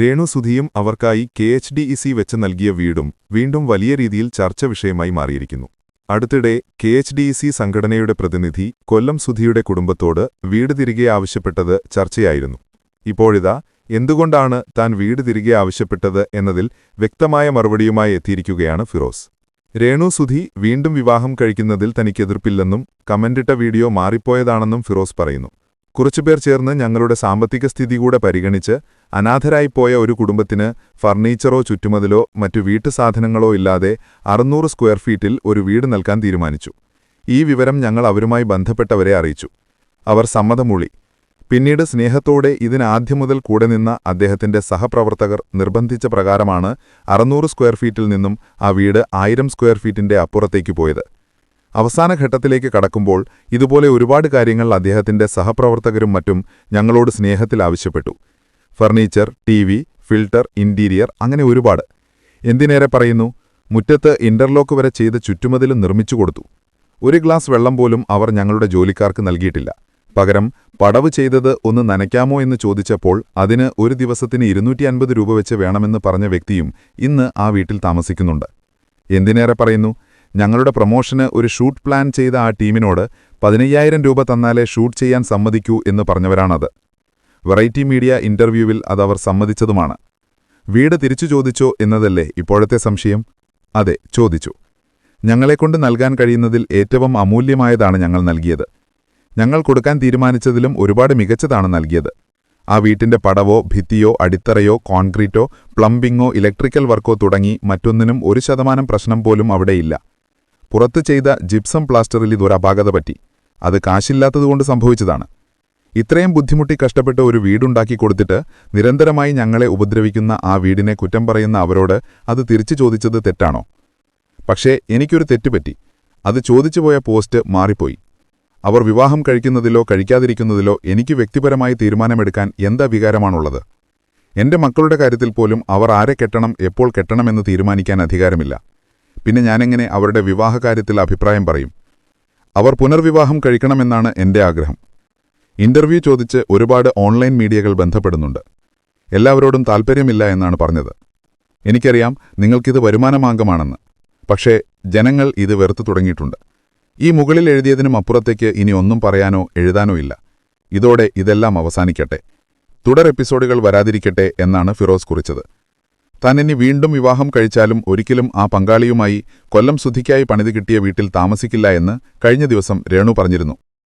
രേണു സുധിയും അവർക്കായി K H D E C വെച്ച് നൽകിയ വീടും വീണ്ടും വലിയ രീതിയിൽ ചർച്ച വിഷയമായി മാറിയിരിക്കുന്നു. അടുത്തിടെ K H D E C സംഘടനയുടെ പ്രതിനിധി കൊല്ലം സുധിയുടെ കുടുംബത്തോട് വീട് തിരികെ ആവശ്യപ്പെട്ടത് ചർച്ചയായിരുന്നു. ഇപ്പോഴിതാ എന്തുകൊണ്ടാണ് താൻ വീട് തിരികെ ആവശ്യപ്പെട്ടത് എന്നതിൽ വ്യക്തമായ മറുപടിയുമായി എത്തിയിരിക്കുകയാണ് ഫിറോസ്. രേണു സുധി വീണ്ടും വിവാഹം കഴിക്കുന്നതിൽ തനിക്കെതിർപ്പില്ലെന്നും കമന്റിട്ട വീഡിയോ മാറിപ്പോയതാണെന്നും ഫിറോസ് പറയുന്നു. കുറച്ചുപേർ ചേർന്ന് ഞങ്ങളുടെ സാമ്പത്തിക സ്ഥിതി കൂടെ പരിഗണിച്ച് അനാഥരായിപ്പോയ ഒരു കുടുംബത്തിന് ഫർണിച്ചറോ ചുറ്റുമതിലോ മറ്റു വീട്ടുസാധനങ്ങളോ ഇല്ലാതെ അറുന്നൂറ് സ്ക്വയർ ഫീറ്റിൽ ഒരു വീട് നൽകാൻ തീരുമാനിച്ചു. ഈ വിവരം ഞങ്ങൾ അവരുമായി ബന്ധപ്പെട്ടവരെ അറിയിച്ചു. അവർ സമ്മതമൂളി. പിന്നീട് സ്നേഹത്തോടെ ഇതിനാദ്യം മുതൽ കൂടെ നിന്ന അദ്ദേഹത്തിന്റെ സഹപ്രവർത്തകർ നിർബന്ധിച്ച പ്രകാരമാണ് അറുന്നൂറ് സ്ക്വയർ ഫീറ്റിൽ നിന്നും ആ വീട് ആയിരം സ്ക്വയർ ഫീറ്റിന്റെ അപ്പുറത്തേക്ക് പോയത്. അവസാന ഘട്ടത്തിലേക്ക് കടക്കുമ്പോൾ ഇതുപോലെ ഒരുപാട് കാര്യങ്ങൾ അദ്ദേഹത്തിന്റെ സഹപ്രവർത്തകരും മറ്റും ഞങ്ങളോട് സ്നേഹത്തിൽ ആവശ്യപ്പെട്ടു. ഫർണിച്ചർ ടി ഫിൽട്ടർ ഇന്റീരിയർ അങ്ങനെ ഒരുപാട്. എന്തിനേറെ പറയുന്നു? മുറ്റത്ത് ഇന്റർലോക്ക് വരെ ചെയ്ത് ചുറ്റുമതിലും നിർമ്മിച്ചു കൊടുത്തു. ഒരു ഗ്ലാസ് വെള്ളം പോലും അവർ ഞങ്ങളുടെ ജോലിക്കാർക്ക് നൽകിയിട്ടില്ല. പകരം പടവ് ചെയ്തത് ഒന്ന് നനയ്ക്കാമോ എന്ന് ചോദിച്ചപ്പോൾ അതിന് ഒരു ദിവസത്തിന് ഇരുന്നൂറ്റി രൂപ വെച്ച് വേണമെന്ന് പറഞ്ഞ വ്യക്തിയും ഇന്ന് ആ വീട്ടിൽ താമസിക്കുന്നുണ്ട്. എന്തിനേറെ പറയുന്നു? ഞങ്ങളുടെ പ്രൊമോഷന് ഒരു ഷൂട്ട് പ്ലാൻ ചെയ്ത ആ ടീമിനോട് പതിനയ്യായിരം രൂപ തന്നാലേ ഷൂട്ട് ചെയ്യാൻ സമ്മതിക്കൂ എന്ന് പറഞ്ഞവരാണത്. വെറൈറ്റി മീഡിയ ഇന്റർവ്യൂവിൽ അതവർ സമ്മതിച്ചതുമാണ്. വീട് തിരിച്ചു ചോദിച്ചോ എന്നതല്ലേ ഇപ്പോഴത്തെ സംശയം? അതെ ചോദിച്ചു. ഞങ്ങളെക്കൊണ്ട് നൽകാൻ കഴിയുന്നതിൽ ഏറ്റവും അമൂല്യമായതാണ് ഞങ്ങൾ നൽകിയത്. ഞങ്ങൾ കൊടുക്കാൻ തീരുമാനിച്ചതിലും ഒരുപാട് മികച്ചതാണ് നൽകിയത്. ആ വീട്ടിന്റെ പടവോ ഭിത്തിയോ അടിത്തറയോ കോൺക്രീറ്റോ പ്ലംബിങ്ങോ ഇലക്ട്രിക്കൽ വർക്കോ തുടങ്ങി മറ്റൊന്നിനും ഒരു ശതമാനം പ്രശ്നം പോലും അവിടെയില്ല. പുറത്ത് ചെയ്ത ജിപ്സം പ്ലാസ്റ്ററിൽ ഇതൊരു അപാകത പറ്റി. അത് കാശില്ലാത്തതുകൊണ്ട് സംഭവിച്ചതാണ്. ഇത്രയും ബുദ്ധിമുട്ടി കഷ്ടപ്പെട്ട് ഒരു വീടുണ്ടാക്കി കൊടുത്തിട്ട് നിരന്തരമായി ഞങ്ങളെ ഉപദ്രവിക്കുന്ന ആ വീടിനെ കുറ്റം പറയുന്ന അവരോട് അത് തിരിച്ചു ചോദിച്ചത് തെറ്റാണോ? പക്ഷേ എനിക്കൊരു തെറ്റുപറ്റി അത് ചോദിച്ചുപോയ പോസ്റ്റ് മാറിപ്പോയി. അവർ വിവാഹം കഴിക്കുന്നതിലോ കഴിക്കാതിരിക്കുന്നതിലോ എനിക്ക് വ്യക്തിപരമായി തീരുമാനമെടുക്കാൻ എന്താ വികാരമാണുള്ളത്? എന്റെ മക്കളുടെ കാര്യത്തിൽ പോലും അവർ ആരെ കെട്ടണം എപ്പോൾ കെട്ടണമെന്ന് തീരുമാനിക്കാൻ അധികാരമില്ല. പിന്നെ ഞാനെങ്ങനെ അവരുടെ വിവാഹകാര്യത്തിൽ അഭിപ്രായം പറയും? അവർ പുനർവിവാഹം കഴിക്കണമെന്നാണ് എന്റെ ആഗ്രഹം. ഇന്റർവ്യൂ ചോദിച്ച് ഒരുപാട് ഓൺലൈൻ മീഡിയകൾ ബന്ധപ്പെടുന്നുണ്ട്. എല്ലാവരോടും താൽപ്പര്യമില്ല എന്നാണ് പറഞ്ഞത്. എനിക്കറിയാം നിങ്ങൾക്കിത് വരുമാനമാർഗമാണെന്ന്. പക്ഷേ ജനങ്ങൾ ഇത് വെറുത്തു തുടങ്ങിയിട്ടുണ്ട്. ഈ മുകളിൽ എഴുതിയതിനും അപ്പുറത്തേക്ക് ഇനി ഒന്നും പറയാനോ എഴുതാനോ ഇല്ല. ഇതോടെ ഇതെല്ലാം അവസാനിക്കട്ടെ. തുടർ എപ്പിസോഡുകൾ വരാതിരിക്കട്ടെ എന്നാണ് ഫിറോസ് കുറിച്ചത്. താൻ ഇനി വീണ്ടും വിവാഹം കഴിച്ചാലും ഒരിക്കലും ആ പങ്കാളിയുമായി കൊല്ലം സുധിക്കായി പണിത് കിട്ടിയ വീട്ടിൽ താമസിക്കില്ല എന്ന് കഴിഞ്ഞ ദിവസം രേണു പറഞ്ഞിരുന്നു